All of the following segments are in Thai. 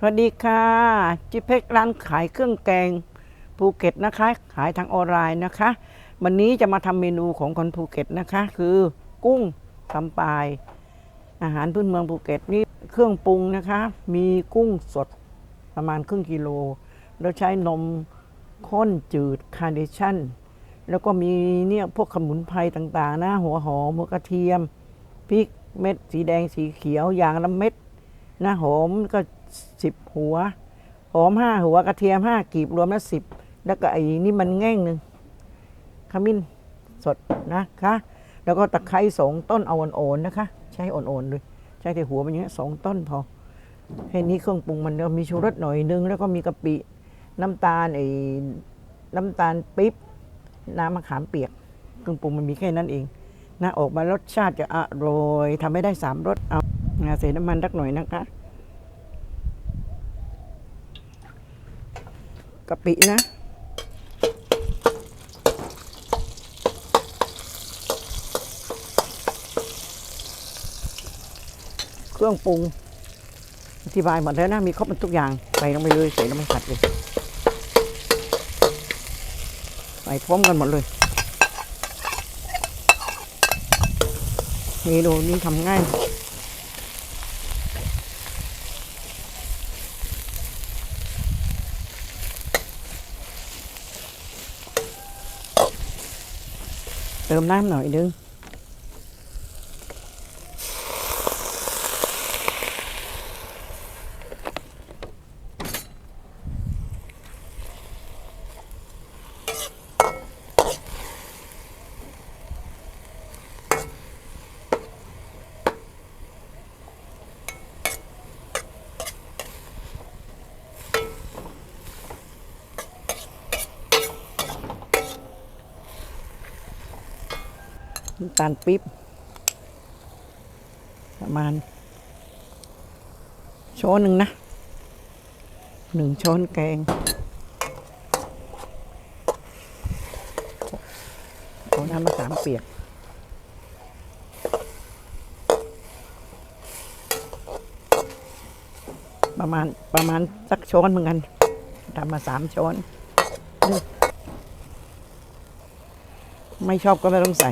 สวัสดีค่ะจิเพกร้านขายเครื่องแกงภูเก็ตนะคะ ขายทางออนไลน์นะคะ วันนี้จะมาทำเมนูของคนภูเก็ตนะคะ คือกุ้งตำปาย อาหารพื้นเมืองภูเก็ตนี่เครื่องปรุงนะคะ มีกุ้งสดประมาณครึ่งกิโล แล้วใช้นมข้นจืดคาร์เนชั่น แล้วก็มีเนี่ยพวกขมุนไพรต่างๆนะหัวหอมหัวกระเทียมพริกเม็ดสีแดงสีเขียวอย่างละเม็ดนะหอมก็ สิบหัว หอมห้าหัวกระเทียมห้ากีบรวมแล้วสิบแล้วก็ไอ้นี่มันแง่งหนึ่งขมิ้นสดนะคะ แล้วก็ตะไคร้สองต้นเอาอ่อนๆนะคะ ใช้อ่อนๆเลยใช้แต่หัวมันอย่างเงี้สองต้นพอแค่นี้เครื่องปรุงมันก็มีชูรสหน่อยนึง แล้วก็มีกะปิน้ำตาลไอ้น้ำตาลปิ๊บน้ำมะขามเปียกเครื่องปรุงมันมีแค่นั้นเองนะออกมารสชาติจะอร่อยทำให้ได้สามรสเอาอ่าใส่น้ำมันสักหน่อยนะคะ กะปินะเครื่องปรุงอธิบายหมดแล้วนะ มีครบหมดทุกอย่างใส่ลงไปเลยใส่ลงไปผัดเลยใส่พร้อมกันหมดเลยเมนูนี้ทำง่าย เติมน้ำหน่อยนึง น้ำตาลปี๊บ ประมาณ ช้อนหนึ่งนะหนึ่งช้อนแกงเอาน้ำมะขามเปียกประมาณประมาณสักช้อนเหมือนกันทำมาสามช้อน ไม่ชอบก็ไม่ต้องใส่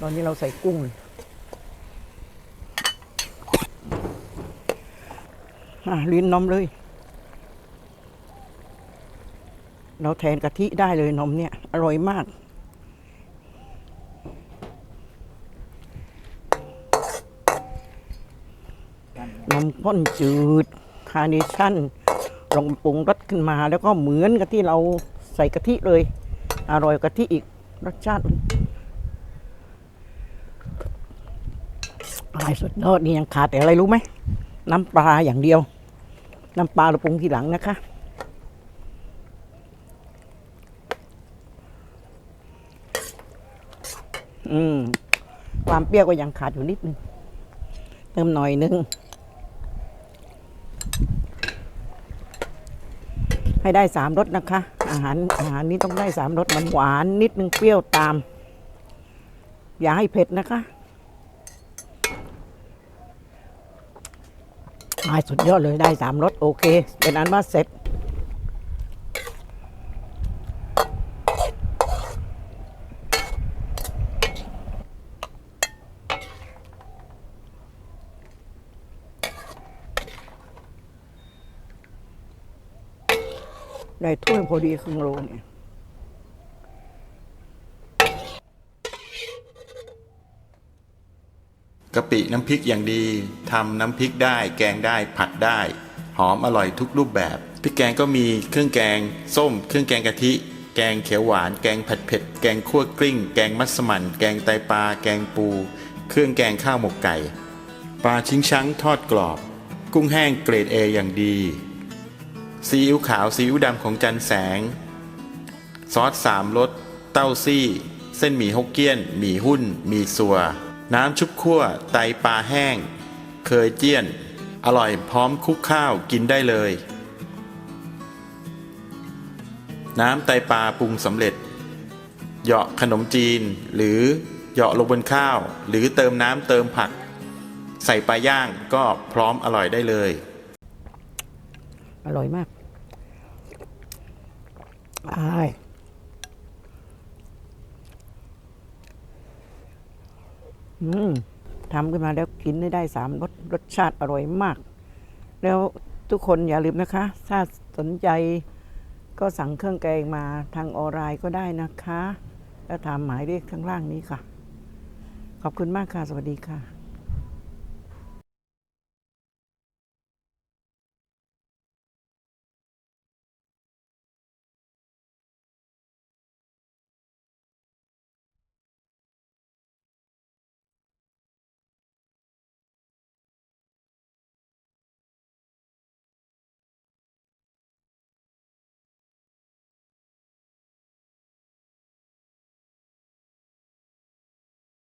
ตอนนี้เราใส่กุ้งเลยอะลิ้นนมเลย เราแทนกะทิได้เลยนมเนี่ย อร่อยมากนมข้นจืด คาร์เนชั่นลงปรุงรสขึ้นมา แล้วก็เหมือนกับที่เราใส่กะทิเลย อร่อยกะทิอีกรสชาติมัน อร่อย สุดยอดนี่ยังขาดแต่อะไรรู้ไหม น้ำปลาอย่างเดียว น้ำปลาเราปรุงทีหลังนะคะ อืม ความเปรี้ยวก็ยังขาดอยู่นิดนึง เติมหน่อยนึง ให้ได้สามรสนะคะ อาหารอาหารนี้ต้องได้สามรสมันหวานนิดนึงเปรี้ยวตาม อย่าให้เผ็ดนะคะ อาสุดยอดเลยได้สามรสโอเค เป็นอันว่าเสร็จ ได้ถ้วยพอดีครึ่งโลเนี่ย กะปิน้ำพริกอย่างดีทำน้ำพริกได้ แกงได้ผัดได้ หอมอร่อยทุกรูปแบบพริกแกงก็มีเครื่องแกง ส้ม เครื่องแกงกะทิ แกงเขียวหวาน แกงผัดเผ็ด แกงคั่วกลิ้ง แกงมัสมั่น แกงไตปลา แกงปู เครื่องแกงข้าวหมกไก่ ปลาชิงช้างทอดกรอบ กุ้งแห้งเกรดเออย่างดี ซีอิ๊วขาวซีอิ๊วดำของจันแสง ซอสสามรส เต้าซี่ เส้นหมี่ฮกเกี้ยน หมี่หุ้น หมี่สัว น้ำชุบคั่วไตปลาแห้ง เคยเจี้ยน อร่อยพร้อมคุกข้าวกินได้เลย น้ำไตปลาปรุงสำเร็จ เหยาะขนมจีนหรือเหยาะลงบนข้าว หรือเติมน้ำเติมผัก ใส่ปลาย่างก็พร้อมอร่อยได้เลย อร่อยมากอายอืม ทำขึ้นมาแล้วกินได้ได้สามรสรสชาติอร่อยมาก แล้วทุกคนอย่าลืมนะคะ ถ้าสนใจก็สั่งเครื่องแกงมาทางออนไลน์ก็ได้นะคะ แล้วถามหมายเลขข้างล่างนี้ค่ะ ขอบคุณมากค่ะ สวัสดีค่ะ